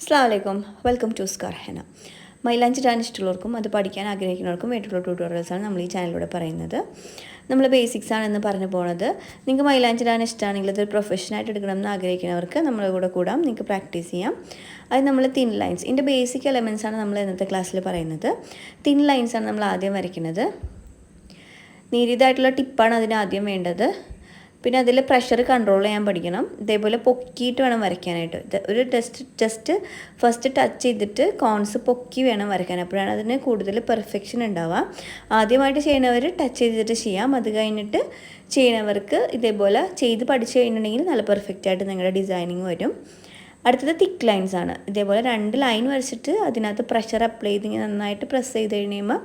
അസ്സാം വലൈക്കും welcome to scar Hena മൈലാഞ്ചി ഡാൻസ് ഇഷ്ടമുള്ളവർക്കും അത് പഠിക്കാൻ ആഗ്രഹിക്കുന്നവർക്കും വേണ്ടിയിട്ടുള്ള ട്യൂട്ടോറിയൽസാണ് നമ്മൾ ഈ ചാനലിലൂടെ പറയുന്നത്. നമ്മൾ ബേസിക്സ് ആണെന്ന് പറഞ്ഞു പോണത്. നിങ്ങൾക്ക് മൈലാഞ്ചി ഡാൻസ് ഇഷ്ടമാണെങ്കിൽ ഇതൊരു പ്രൊഫഷനായിട്ട് എടുക്കണം എന്ന് ആഗ്രഹിക്കുന്നവർക്ക് നമ്മുടെ കൂടെ കൂടാം. നിങ്ങൾക്ക് പ്രാക്ടീസ് ചെയ്യാം. അത് നമ്മൾ തിൻ ലൈൻസ് ഇതിന്റെ ബേസിക് എലമെൻസ് ആണ് നമ്മൾ ഇന്നത്തെ ക്ലാസ്സിൽ പറയുന്നത്. തിൻ ലൈൻസ് ആണ് നമ്മൾ ആദ്യം വരയ്ക്കുന്നത്. നീരിതായിട്ടുള്ള ടിപ്പാണ് അതിന് ആദ്യം വേണ്ടത്. പിന്നെ അതിൽ പ്രഷർ കൺട്രോൾ ചെയ്യാൻ പഠിക്കണം. ഇതേപോലെ പൊക്കിയിട്ട് വേണം വരയ്ക്കാനായിട്ട്. ഒരു ടെസ്റ്റ് ജസ്റ്റ് ഫസ്റ്റ് ടച്ച് ചെയ്തിട്ട് കോൺസ് പൊക്കി വേണം വരയ്ക്കാൻ. അപ്പോഴാണ് അതിന് കൂടുതൽ പെർഫെക്ഷൻ ഉണ്ടാവുക. ആദ്യമായിട്ട് ചെയ്യുന്നവർ ടച്ച് ചെയ്തിട്ട് ചെയ്യാം. അത് കഴിഞ്ഞിട്ട് ചെയ്യുന്നവർക്ക് ഇതേപോലെ ചെയ്ത് പഠിച്ചു കഴിഞ്ഞിട്ടുണ്ടെങ്കിൽ നല്ല പെർഫെക്റ്റ് ആയിട്ട് നിങ്ങളുടെ ഡിസൈനിങ് വരും. അടുത്തത് തിക്ക് ലൈൻസ് ആണ്. ഇതേപോലെ രണ്ട് ലൈൻ വരച്ചിട്ട് അതിനകത്ത് പ്രഷർ അപ്ലൈ ചെയ്ത് നന്നായിട്ട് പ്രസ് ചെയ്ത് കഴിയുമ്പോൾ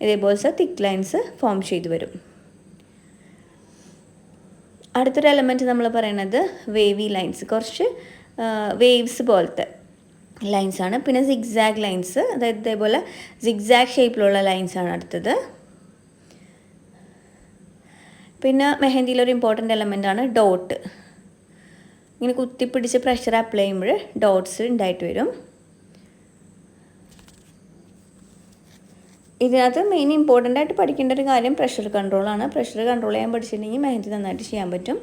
ഇതേപോലത്തെ തിക്ക് ലൈൻസ് ഫോം ചെയ്ത് വരും. അടുത്തൊരു എലമെന്റ് നമ്മൾ പറയുന്നത് വേവി ലൈൻസ് കുറച്ച് വേവ്സ് പോലത്തെ ലൈൻസ് ആണ്. പിന്നെ സിഗ്സാഗ് ലൈൻസ് അതായത് ഇതേപോലെ സിഗ്സാഗ് ഷേപ്പിലുള്ള ലൈൻസ് ആണ് അടുത്തത്. പിന്നെ മെഹന്തിയിലൊരു ഇമ്പോർട്ടന്റ് എലമെന്റ് ആണ് ഡോട്ട് ഇങ്ങനെ കുത്തിപ്പിടിച്ച് പ്രഷർ അപ്ലൈ ചെയ്യുമ്പോൾ ഡോട്ട്സ് ഉണ്ടായിട്ട് വരും. ഇതിനകത്ത് മെയിൻ ഇമ്പോർട്ടന്റ് ആയിട്ട് പഠിക്കേണ്ട ഒരു കാര്യം പ്രഷർ കൺട്രോളാണ് പ്രഷർ കൺട്രോൾ ചെയ്യാൻ പഠിച്ചിട്ടുണ്ടെങ്കിൽ മെഹന്തി നന്നായിട്ട് ചെയ്യാൻ പറ്റും.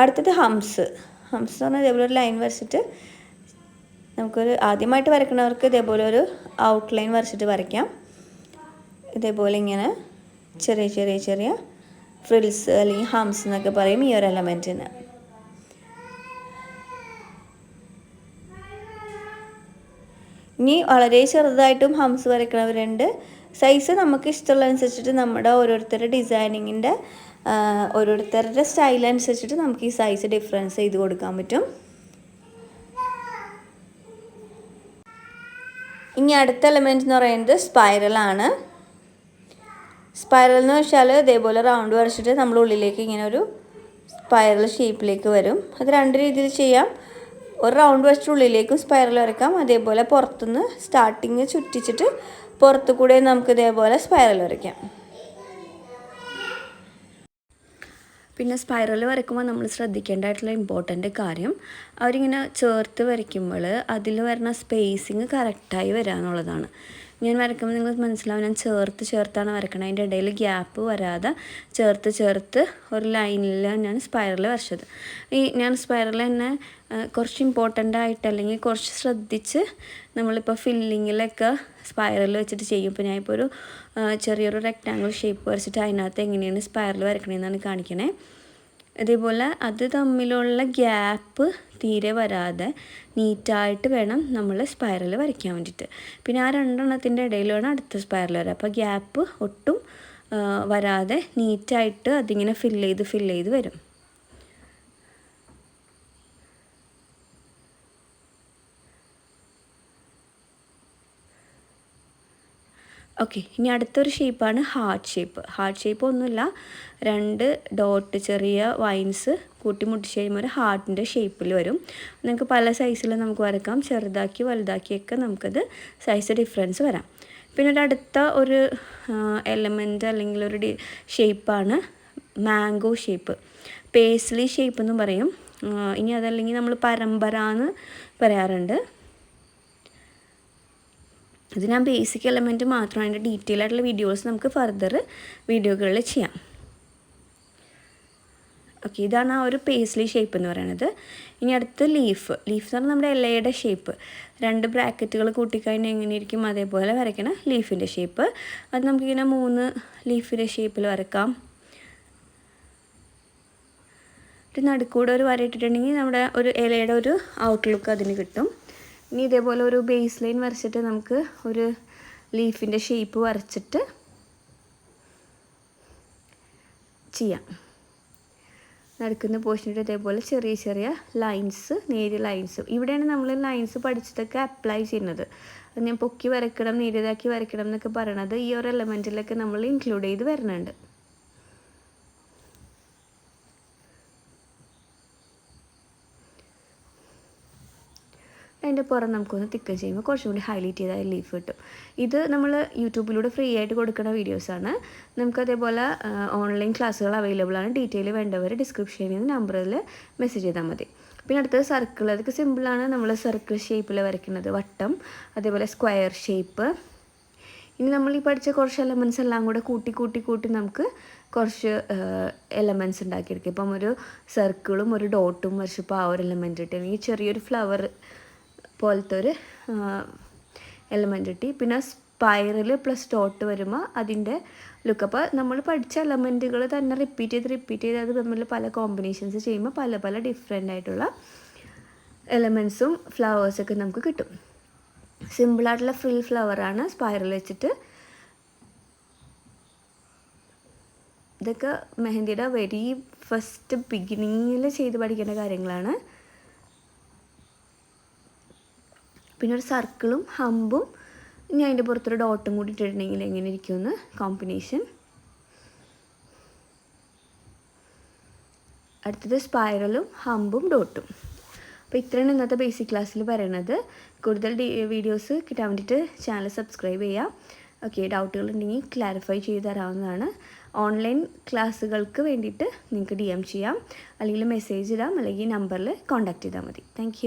അടുത്തത് ഹംസ് ഹംസ് എന്ന് പറഞ്ഞാൽ ഇതേപോലെ ഒരു ലൈൻ വരച്ചിട്ട് നമുക്കൊരു ആദ്യമായിട്ട് വരയ്ക്കുന്നവർക്ക് ഇതേപോലെ ഒരു ഔട്ട്ലൈൻ വരച്ചിട്ട് വരയ്ക്കാം. ഇതേപോലെ ഇങ്ങനെ ചെറിയ ചെറിയ ചെറിയ ഫ്രിൽസ് അല്ലെങ്കിൽ ഹംസ് എന്നൊക്കെ പറയും ഈ ഒരു എലമെന്റിന് ഇനി വളരെ ചെറുതായിട്ടും ഹംസ് വരയ്ക്കുന്നവരുണ്ട് സൈസ് നമുക്ക് ഇഷ്ടമുള്ള അനുസരിച്ചിട്ട് നമ്മുടെ ഓരോരുത്തരുടെ ഡിസൈനിങ്ങിന്റെ ഓരോരുത്തരുടെ സ്റ്റൈൽ അനുസരിച്ചിട്ട് നമുക്ക് ഈ സൈസ് ഡിഫറൻസ് ചെയ്ത് കൊടുക്കാൻ പറ്റും. ഇനി അടുത്ത എലമെന്റ് എന്ന് പറയുന്നത് സ്പൈറലാണ് സ്പൈറൽ എന്ന് വെച്ചാൽ ഇതേപോലെ റൗണ്ട് വരച്ചിട്ട് നമ്മൾ ഉള്ളിലേക്ക് ഇങ്ങനെ ഒരു സ്പൈറൽ ഷേപ്പിലേക്ക് വരും. അത് രണ്ട് രീതിയിൽ ചെയ്യാം. ഒരു റൗണ്ട് വെച്ചിട്ട് ഉള്ളിലേക്കും സ്പൈറൽ വരയ്ക്കാം. അതേപോലെ പുറത്തുനിന്ന് സ്റ്റാർട്ടിങ് ചുറ്റിച്ചിട്ട് പുറത്തു കൂടെ നമുക്ക് ഇതേപോലെ സ്പൈറൽ വരയ്ക്കാം. പിന്നെ സ്പൈറൽ വരയ്ക്കുമ്പോൾ നമ്മൾ ശ്രദ്ധിക്കേണ്ടതായിട്ടുള്ള ഇമ്പോർട്ടന്റ് കാര്യം അവരിങ്ങനെ ചേർത്ത് വരയ്ക്കുമ്പോൾ അതിൽ വരുന്ന സ്പേസിങ് കറക്റ്റായി വരാന്നുള്ളതാണ്. ഞാൻ വരയ്ക്കുമ്പോൾ നിങ്ങൾ മനസ്സിലാവും ഞാൻ ചേർത്ത് ചേർത്താണ് വരയ്ക്കണത് അതിന്റെ ഇടയിൽ ഗ്യാപ്പ് വരാതെ ചേർത്ത് ചേർത്ത് ഒരു ലൈനിൽ ഞാൻ സ്പൈറൽ വരച്ചത്. ഈ ഞാൻ സ്പൈറൽ തന്നെ കുറച്ച് ഇമ്പോർട്ടന്റ് ആയിട്ട് അല്ലെങ്കിൽ കുറച്ച് ശ്രദ്ധിച്ച് നമ്മളിപ്പോൾ ഫില്ലിങ്ങിലൊക്കെ സ്പൈറൽ വെച്ചിട്ട് ചെയ്യും. ഇപ്പോൾ ഞാനിപ്പോൾ ഒരു ചെറിയൊരു റെക്റ്റാങ്കിൾ ഷേപ്പ് വരച്ചിട്ട് അതിനകത്ത് എങ്ങനെയാണ് സ്പൈറൽ വരയ്ക്കണമെന്നാണ് കാണിക്കണേ. ഇതേപോലെ അത് തമ്മിലുള്ള ഗ്യാപ്പ് തീരെ വരാതെ നീറ്റായിട്ട് വേണം നമ്മൾ സ്പൈറൽ വരയ്ക്കാൻ വേണ്ടിയിട്ട്. പിന്നെ ആ രണ്ടെണ്ണത്തിന്റെ ഇടയിൽ വേണം അടുത്ത സ്പൈറൽ വരാം. അപ്പോൾ ഗ്യാപ്പ് ഒട്ടും വരാതെ നീറ്റായിട്ട് അതിങ്ങനെ ഫില്ല് ചെയ്ത് ഫില്ല് ചെയ്ത് വരും. ഓക്കെ ഇനി അടുത്തൊരു ഷേപ്പാണ് ഹാർട്ട് ഷേപ്പ് ഹാർട്ട് ഷേപ്പ് ഒന്നുമില്ല. രണ്ട് ഡോട്ട് ചെറിയ വൈൻസ് കൂട്ടിമുട്ടിച്ച് കഴിയുമ്പോൾ ഒരു ഹാർട്ടിന്റെ ഷേപ്പിൽ വരും. നിങ്ങൾക്ക് പല സൈസിൽ നമുക്ക് വരക്കാം. ചെറുതാക്കി വലുതാക്കിയൊക്കെ നമുക്കത് സൈസ് ഡിഫറൻസ് വരാം. പിന്നെ ഒരു അടുത്ത ഒരു എലമെന്റ് അല്ലെങ്കിൽ ഒരു ഡി ഷേപ്പാണ് മാംഗോ ഷേപ്പ് പേസ്ലി ഷേപ്പ് എന്നും പറയും. ഇനി അതല്ലെങ്കിൽ നമ്മൾ പരമ്പര എന്ന് പറയാറുണ്ട്. ഇത് ഞാൻ ബേസിക് എലമെന്റ് മാത്രമാണ് അതിന്റെ ഡീറ്റെയിൽ ആയിട്ടുള്ള വീഡിയോസ് നമുക്ക് ഫർദർ വീഡിയോകളിൽ ചെയ്യാം. ഓക്കെ ഇതാണ് ആ ഒരു പേസ്ലി ഷേപ്പ് എന്ന് പറയുന്നത് ഇനി അടുത്ത് ലീഫ് ലീഫ് എന്ന് പറഞ്ഞാൽ നമ്മുടെ ഇലയുടെ ഷേപ്പ് രണ്ട് ബ്രാക്കറ്റുകൾ കൂട്ടിക്കഴിഞ്ഞാൽ എങ്ങനെയിരിക്കും അതേപോലെ വരയ്ക്കണം. ലീഫിന്റെ ഷേപ്പ് അത് നമുക്കിങ്ങനെ മൂന്ന് ലീഫിന്റെ ഷേപ്പിൽ വരക്കാം നടുക്കൂടെ ഒരു വര ഇട്ടിട്ടുണ്ടെങ്കിൽ നമ്മുടെ ഒരു ഇലയുടെ ഒരു ഔട്ട്ലുക്ക് അതിന് കിട്ടും. ഇനി ഇതേപോലെ ഒരു ബേസ് ലൈൻ വരച്ചിട്ട് നമുക്ക് ഒരു ലീഫിന്റെ ഷേപ്പ് വരച്ചിട്ട് ചെയ്യാം. നടക്കുന്ന പോർഷനിട്ട് ഇതേപോലെ ചെറിയ ചെറിയ ലൈൻസ് നേരിയ ലൈൻസ് ഇവിടെയാണ് നമ്മൾ ലൈൻസ് പഠിച്ചതൊക്കെ അപ്ലൈ ചെയ്യുന്നത്. അത് ഞാൻ പൊക്കി വരയ്ക്കണം നേരിയതാക്കി വരയ്ക്കണം എന്നൊക്കെ പറയണത് ഈ ഒരു എലമെന്റിലൊക്കെ നമ്മൾ ഇൻക്ലൂഡ് ചെയ്ത് വരുന്നുണ്ട് അതിന്റെ പുറം നമുക്കൊന്ന് തിക്കൻ ചെയ്യുമ്പോൾ കുറച്ചും കൂടി ഹൈലൈറ്റ് ചെയ്താൽ ലീഫ് കിട്ടും ഇത് നമ്മൾ യൂട്യൂബിലൂടെ ഫ്രീ ആയിട്ട് കൊടുക്കുന്ന വീഡിയോസാണ് നമുക്ക് അതേപോലെ ഓൺലൈൻ ക്ലാസ്സുകൾ അവൈലബിൾ ആണ്. ഡീറ്റെയിൽ വേണ്ടവർ ഡിസ്ക്രിപ്ഷനിൽ നിന്ന് നമ്പറിൽ മെസ്സേജ് ചെയ്താൽ മതി. പിന്നെ അടുത്തത് സർക്കിൾ അതൊക്കെ സിമ്പിളാണ് നമ്മൾ സർക്കിൾ ഷേപ്പിൽ വരയ്ക്കുന്നത്. വട്ടം. അതേപോലെ സ്ക്വയർ ഷേപ്പ് ഇനി നമ്മൾ ഈ പഠിച്ച കുറച്ച് എലമെൻസ് എല്ലാം കൂടെ കൂട്ടി കൂട്ടി കൂട്ടി നമുക്ക് കുറച്ച് എലമെൻസ് ഉണ്ടാക്കിയെടുക്കും. ഇപ്പം ഒരു സർക്കിളും ഒരു ഡോട്ടും വരച്ചപ്പോൾ ആ ഒരു എലമെന്റ് കിട്ടും ഈ ചെറിയൊരു ഫ്ലവർ പോലത്തെ ഒരു എലമെന്റ് കിട്ടി. പിന്നെ സ്പൈറൽ പ്ലസ് ഡോട്ട് വരുമ്പോൾ അതിന്റെ ലുക്ക് അപ്പോൾ നമ്മൾ പഠിച്ച എലമെന്റുകൾ തന്നെ റിപ്പീറ്റ് ചെയ്ത് റിപ്പീറ്റ് ചെയ്ത് അത് തമ്മിൽ പല കോമ്പിനേഷൻസ് ചെയ്യുമ്പോൾ പല പല ഡിഫറെന്റ് ആയിട്ടുള്ള എലമെൻസും ഫ്ലവേഴ്സൊക്കെ നമുക്ക് കിട്ടും. സിമ്പിളായിട്ടുള്ള ഫ്രിൽ ഫ്ലവറാണ് സ്പൈറൽ വെച്ചിട്ട്. ഇതൊക്കെ മെഹന്തിയുടെ വെരി ഫസ്റ്റ് ബിഗിനിങ്ങിൽ ചെയ്ത് പഠിക്കേണ്ട കാര്യങ്ങളാണ്. പിന്നെ ഒരു സർക്കിളും ഹമ്പും ഇനി അതിന്റെ പുറത്തൊരു ഡോട്ടും കൂടി ഇട്ടിട്ടുണ്ടെങ്കിൽ എങ്ങനെ ഇരിക്കുമെന്ന് കോമ്പിനേഷൻ അടുത്തത് സ്പൈറലും ഹമ്പും ഡോട്ടും. അപ്പോൾ ഇത്രയാണ് ഇന്നത്തെ ബേസിക് ക്ലാസ്സിൽ പറയണത്. കൂടുതൽ വീഡിയോസ് കിട്ടാൻ വേണ്ടിയിട്ട് ചാനൽ സബ്സ്ക്രൈബ് ചെയ്യാം. ഓക്കെ ഡൗട്ടുകൾ ഉണ്ടെങ്കിൽ ക്ലാരിഫൈ ചെയ്ത് തരാവുന്നതാണ്. ഓൺലൈൻ ക്ലാസ്സുകൾക്ക് വേണ്ടിയിട്ട് നിങ്ങൾക്ക് ഡി എം ചെയ്യാം. അല്ലെങ്കിൽ മെസ്സേജ് ഇടാം അല്ലെങ്കിൽ നമ്പറിൽ കോൺടാക്റ്റ് ചെയ്താൽ മതി. താങ്ക്